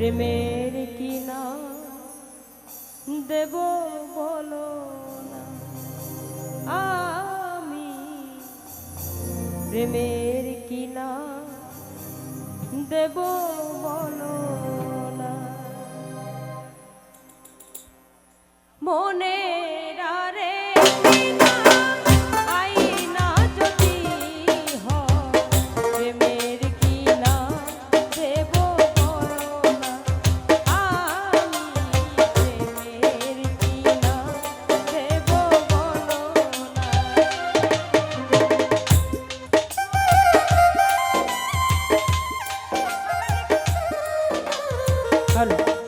প্রেমের কিনা? দেব বলো না। আমি প্রেমের কিনা? দেব বলো હલો